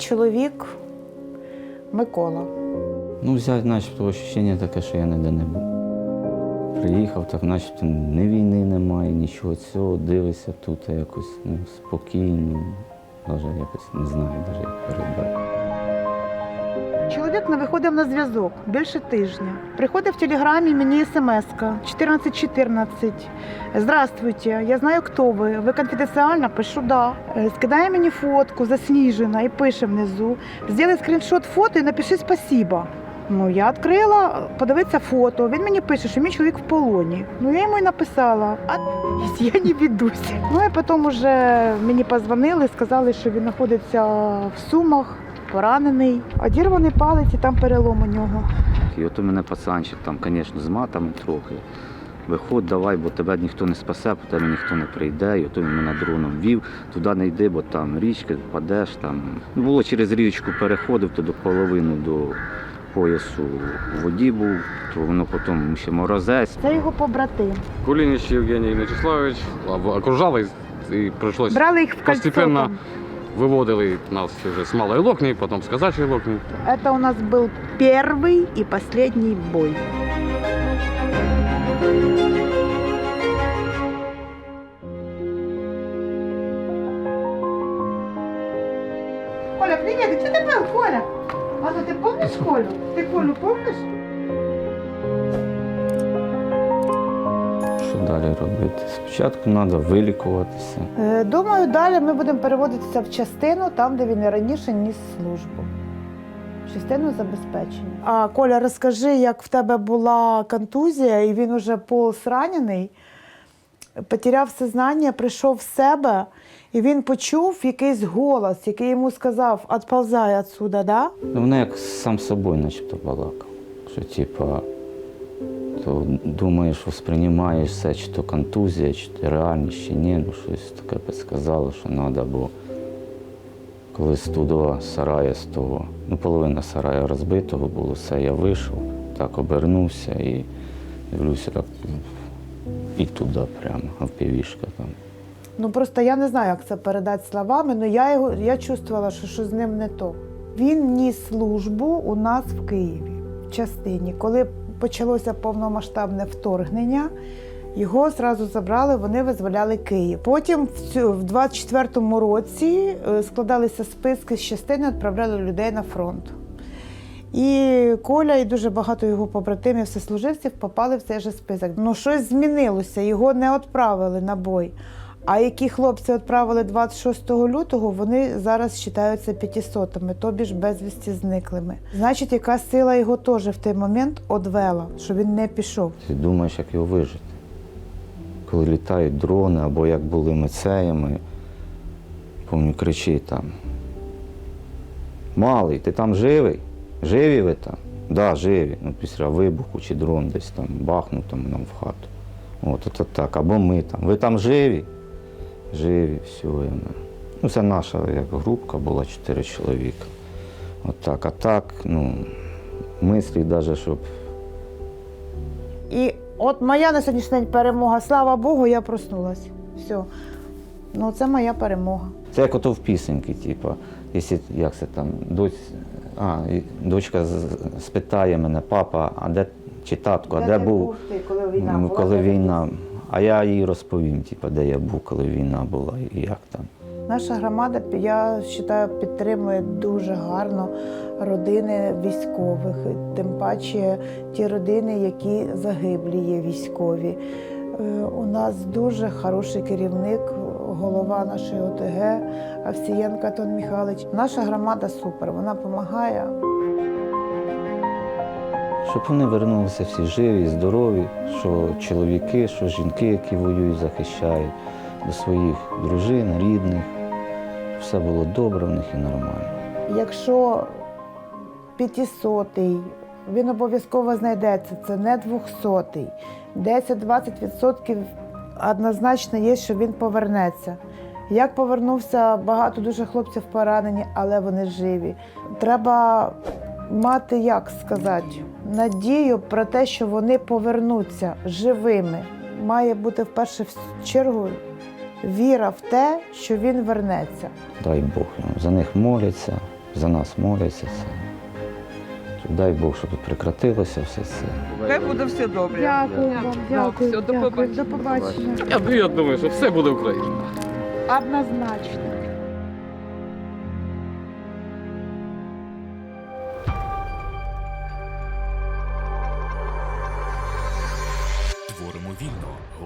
чоловік Микола. Ну, взяти, начебто, відчуття таке, що я ніде не був. Приїхав, так начебто ні війни немає, нічого цього, дивишся тут якось ну, спокійно, навіть якось не знаю, навіть як передати. Чоловік не виходив на зв'язок більше тижня. Приходив в телеграмі мені смс-ка 1414. Здравствуйте, я знаю, хто ви. Ви конфіденціально? Пишу да. Е, Скидає мені фотку засніжена і пише внизу. Зроби скріншот фото і напиши спасибо. Ну, я відкрила, подивитися фото. Він мені пише, що мій чоловік в полоні. Ну, я йому і написала, а я не ведусь. Ну і потім уже мені позвонили, сказали, що він знаходиться в Сумах, поранений. Одірваний палець і там перелом у нього. І от у мене пацанчик там, звісно, з матами трохи. Виходь, давай, бо тебе ніхто не спасе, по тебе ніхто не прийде. І от він мене дроном вів, туди не йди, бо там річка, впадеш там. Ну, було через річку переходив, то до половину до поясу в воді був, то воно потім ще морозець. Це його побратим. Кулинич Евгений Вячеславович об- окружал и, и Брали їх в кольцо. Постепенно. там. Выводили нас уже с малой локни, потом с казачьей локни. Это у нас был первый и последний бой. Коля, привет, где ты был, Коля? А ну ты помнишь Колю? Ты Колю помнишь? Далі робити? Спочатку треба вилікуватися. Е, Думаю, далі ми будемо переводитися в частину, там, де він і раніше ніс службу. Частину забезпечення. А Коля, розкажи, як в тебе була контузія, і він уже полз ранений, потеряв сознання, прийшов в себе, і він почув якийсь голос, який йому сказав: «Отползай отсюда, да? Ну, Воно як сам з собою начебто балакав. Що типа, то думаєш, восприймаєш все, чи то контузія, чи то реальність, чи ні. Ну щось таке підсказало, що треба, бо коли з туди сарая з того, ну половина сарая розбитого було, все, я вийшов, так обернувся і дивлюся так і туди прямо, а впівішка там. Ну просто я не знаю, як це передати словами, але я його я чувствувала, що, що з ним не то. Він ніс службу у нас в Києві, в частині. Коли почалося повномасштабне вторгнення, його зразу забрали, вони визволяли Київ. Потім в, 24-му році е, складалися списки з частини, відправляли людей на фронт. І Коля і дуже багато його побратимів, сослуживців попали в цей же список. Ну щось змінилося, його не відправили на бой. А які хлопці відправили 26 лютого, вони зараз вважаються п'ятисотами, тобі ж безвісті зниклими. Значить, якась сила його теж в той момент одвела, що він не пішов. Ти думаєш, як його вижити. Коли літають дрони або як були мицеями, помню, кричить там. Малий, ти там живий? Живі ви там? Да, живі. Ну, після вибуху чи дрон десь там бахнув там нам в хату. От, от, так. Або ми там. Ви там живі? Живі, все. і ми. Ну, це наша як групка була, чотири чоловіка. От так. А так, ну, мислі навіть, щоб І от моя на сьогоднішній день перемога, слава Богу, я проснулась. Все. Ну, це моя перемога. Це як ото в пісеньки, типу, якщо як це там, доць, а, дочка спитає мене, папа, а де чи татко, а де, був, ти, коли м, коли війна? А я їй розповім, типу, де я був, коли війна була і як там. Наша громада, я вважаю, підтримує дуже гарно родини військових, тим паче ті родини, які загиблі є військові. Е, У нас дуже хороший керівник, голова нашої ОТГ Овсієнко Антон Михайлович. Наша громада супер, вона допомагає. Щоб вони вернулися всі живі, здорові, що чоловіки, що жінки, які воюють, захищають, до своїх дружин, рідних. Все було добре в них і нормально. Якщо 500-й, він обов'язково знайдеться, це не 200-й. 10-20% однозначно є, що він повернеться. Як повернувся, багато дуже хлопців поранені, але вони живі. Треба мати, як сказати, надію про те, що вони повернуться живими. Має бути в першу чергу віра в те, що він вернеться. Дай Бог. За них моляться, за нас моляться. Це. Дай Бог, щоб прекратилося все це. Хай буде все добре. Дякую вам, дякую. все, до побачення. До побачення. Я, я думаю, що все буде Україна. Однозначно.